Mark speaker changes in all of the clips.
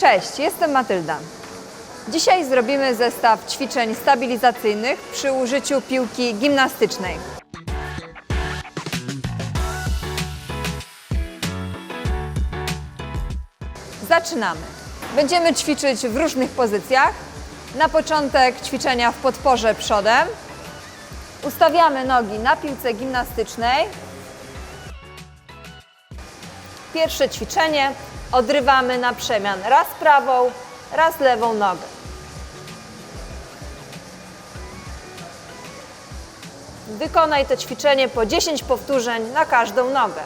Speaker 1: Cześć, jestem Matylda. Dzisiaj zrobimy zestaw ćwiczeń stabilizacyjnych przy użyciu piłki gimnastycznej. Zaczynamy. Będziemy ćwiczyć w różnych pozycjach. Na początek ćwiczenia w podporze przodem. Ustawiamy nogi na piłce gimnastycznej. Pierwsze ćwiczenie odrywamy na przemian raz prawą, raz lewą nogę. Wykonaj to ćwiczenie po 10 powtórzeń na każdą nogę.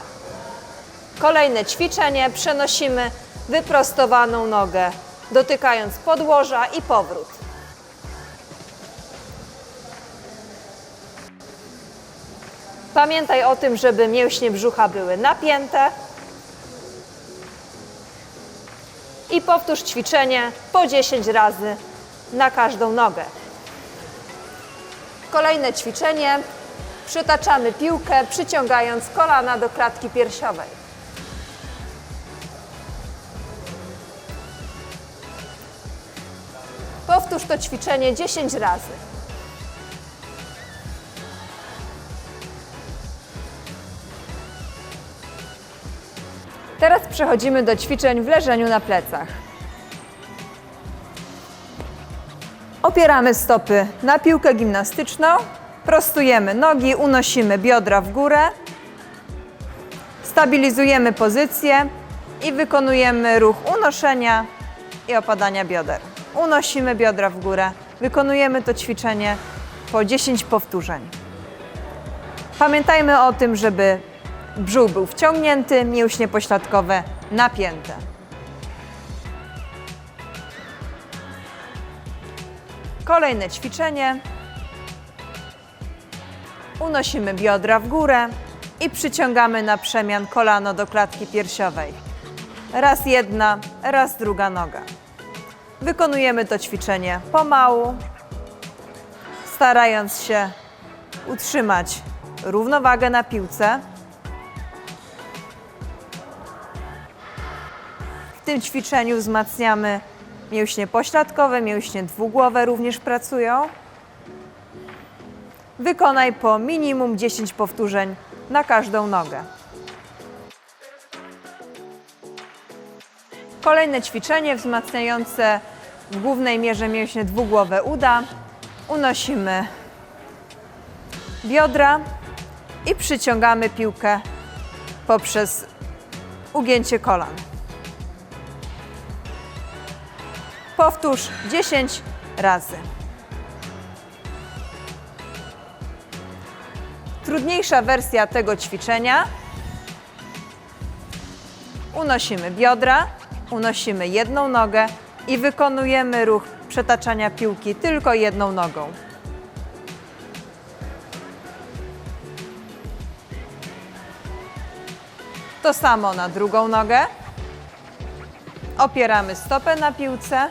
Speaker 1: Kolejne ćwiczenie przenosimy wyprostowaną nogę, dotykając podłoża i powrót. Pamiętaj o tym, żeby mięśnie brzucha były napięte. I powtórz ćwiczenie po 10 razy na każdą nogę. Kolejne ćwiczenie. Przytaczamy piłkę, przyciągając kolana do klatki piersiowej. Powtórz to ćwiczenie 10 razy. Teraz przechodzimy do ćwiczeń w leżeniu na plecach. Opieramy stopy na piłkę gimnastyczną, prostujemy nogi, unosimy biodra w górę, stabilizujemy pozycję i wykonujemy ruch unoszenia i opadania bioder. Unosimy biodra w górę, wykonujemy to ćwiczenie po 10 powtórzeń. Pamiętajmy o tym, żeby brzuch był wciągnięty, mięśnie pośladkowe napięte. Kolejne ćwiczenie. Unosimy biodra w górę i przyciągamy na przemian kolano do klatki piersiowej. Raz jedna, raz druga noga. Wykonujemy to ćwiczenie pomału, starając się utrzymać równowagę na piłce. W tym ćwiczeniu wzmacniamy mięśnie pośladkowe, mięśnie dwugłowe również pracują. Wykonaj po minimum 10 powtórzeń na każdą nogę. Kolejne ćwiczenie wzmacniające w głównej mierze mięśnie dwugłowe uda. Unosimy biodra i przyciągamy piłkę poprzez ugięcie kolan. Powtórz 10 razy. Trudniejsza wersja tego ćwiczenia. Unosimy biodra, unosimy jedną nogę i wykonujemy ruch przetaczania piłki tylko jedną nogą. To samo na drugą nogę. Opieramy stopę na piłce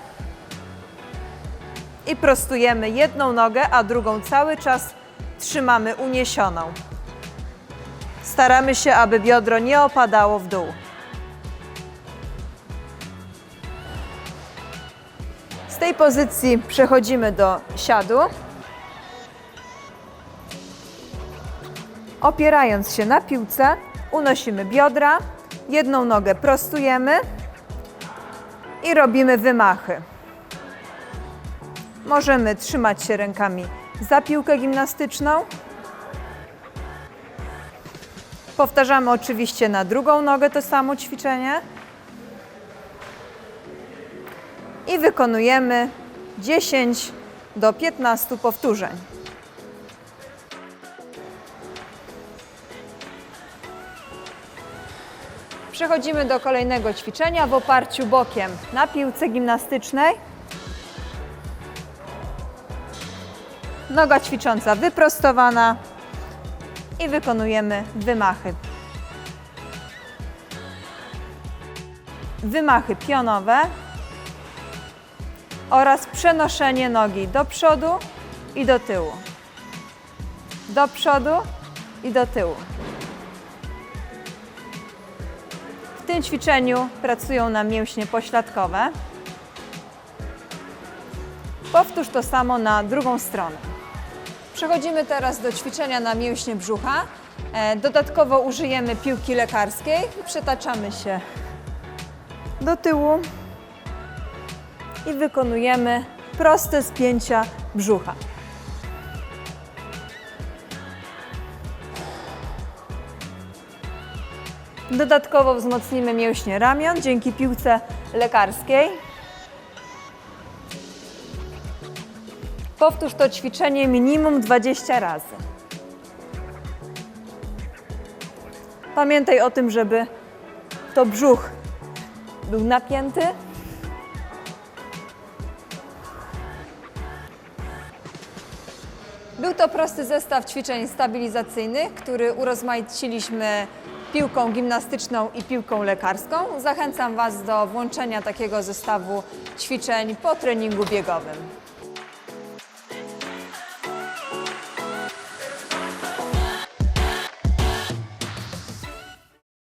Speaker 1: i prostujemy jedną nogę, a drugą cały czas trzymamy uniesioną. Staramy się, aby biodro nie opadało w dół. Z tej pozycji przechodzimy do siadu. Opierając się na piłce, unosimy biodra, jedną nogę prostujemy i robimy wymachy. Możemy trzymać się rękami za piłkę gimnastyczną. Powtarzamy oczywiście na drugą nogę to samo ćwiczenie. I wykonujemy 10 do 15 powtórzeń. Przechodzimy do kolejnego ćwiczenia w oparciu bokiem na piłce gimnastycznej. Noga ćwicząca wyprostowana i wykonujemy wymachy. Wymachy pionowe oraz przenoszenie nogi do przodu i do tyłu. Do przodu i do tyłu. W tym ćwiczeniu pracują nam mięśnie pośladkowe. Powtórz to samo na drugą stronę. Przechodzimy teraz do ćwiczenia na mięśnie brzucha. E, Dodatkowo użyjemy piłki lekarskiej i przetaczamy się do tyłu i wykonujemy proste spięcia brzucha. Dodatkowo wzmocnimy mięśnie ramion dzięki piłce lekarskiej. Powtórz to ćwiczenie minimum 20 razy. Pamiętaj o tym, żeby to brzuch był napięty. Był to prosty zestaw ćwiczeń stabilizacyjnych, który urozmaiciliśmy piłką gimnastyczną i piłką lekarską. Zachęcam Was do włączenia takiego zestawu ćwiczeń po treningu biegowym.